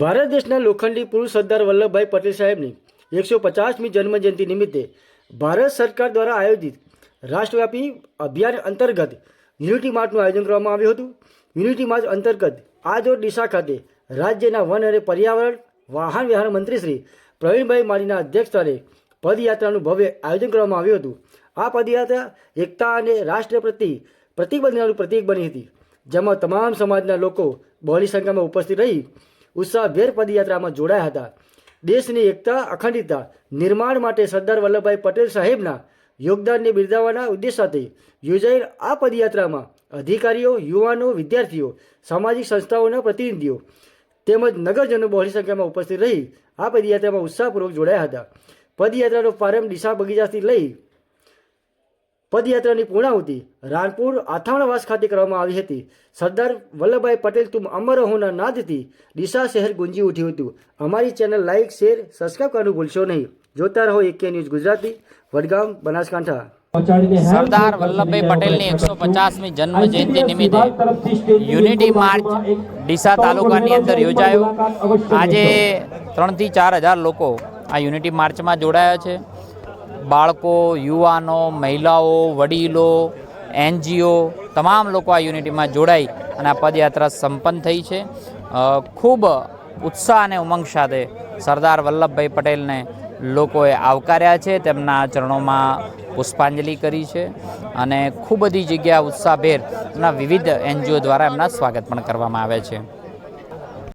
ભારત દેશના લોખંડી પુરુષ સરદાર વલ્લભભાઈ પટેલ સાહેબની એકસો પચાસમી જન્મજયંતિ નિમિત્તે ભારત સરકાર દ્વારા આયોજિત રાષ્ટ્રવ્યાપી અભિયાન અંતર્ગત યુનિટી માર્ચનું આયોજન કરવામાં આવ્યું હતું. યુનિટી માર્ચ અંતર્ગત આજ રોજ ડીસા ખાતે રાજ્યના વન અને પર્યાવરણ, વાહન વ્યવહાર મંત્રી શ્રી પ્રવીણભાઈ માળીના અધ્યક્ષસ્થાને પદયાત્રાનું ભવ્ય આયોજન કરવામાં આવ્યું હતું. આ પદયાત્રા એકતા અને રાષ્ટ્ર પ્રતિ પ્રતિબદ્ધતાનું પ્રતીક બની હતી, જેમાં તમામ સમાજના લોકો બહોળી સંખ્યામાં ઉપસ્થિત રહી ઉત્સાહભેર પદયાત્રામાં જોડાયા હતા. દેશની એકતા, અખંડિતતા, નિર્માણ માટે સરદાર વલ્લભભાઈ પટેલ સાહેબના યોગદાનને બિરદાવવાના ઉદ્દેશ સાથે યોજાયેલ આ પદયાત્રામાં અધિકારીઓ, યુવાનો, વિદ્યાર્થીઓ, સામાજિક સંસ્થાઓના પ્રતિનિધિઓ તેમજ નગરજનો બહોળી સંખ્યામાં ઉપસ્થિત રહી આ પદયાત્રામાં ઉત્સાહપૂર્વક જોડાયા હતા. પદયાત્રાનો પ્રારંભ ડીસા બગીચાથી લઈ પદયાત્રાની પૂર્ણાહુતિ રાણપુર આથાણવાસ ખાતે કરવામાં આવી હતી. સરદાર વલ્લભભાઈ પટેલ તુમ અમર હોના નાદથી ડીસા શહેર ગુંજી ઉઠ્યું હતું. અમારી ચેનલ લાઇક શેર સબસ્ક્રાઈબ કરવાનું ભૂલશો નહીં. જોતા રહો એકે ન્યૂઝ ગુજરાતી વડગામ બનાસકાંઠા. સરદાર વલ્લભભાઈ પટેલની એકસો પચાસમી જન્મ જયંતિ નિમિત્તે યુનિટી માર્ચ ડીસા તાલુકાની અંદર યોજાયો. આજે ત્રણથી ચાર હજાર લોકો આ યુનિટી માર્ચમાં જોડાયા છે. બાળકો, યુવાનો, મહિલાઓ, વડીલો, એનજીઓ, તમામ લોકો આ યુનિટીમાં જોડાઈ અને આ પદયાત્રા સંપન્ન થઈ છે. ખૂબ ઉત્સાહ અને ઉમંગ સાથે સરદાર વલ્લભભાઈ પટેલને લોકોએ આવકાર્યા છે, તેમના ચરણોમાં પુષ્પાંજલિ કરી છે અને ખૂબ બધી જગ્યા ઉત્સાહભેર એમના વિવિધ એનજીઓ દ્વારા એમના સ્વાગત પણ કરવામાં આવે છે.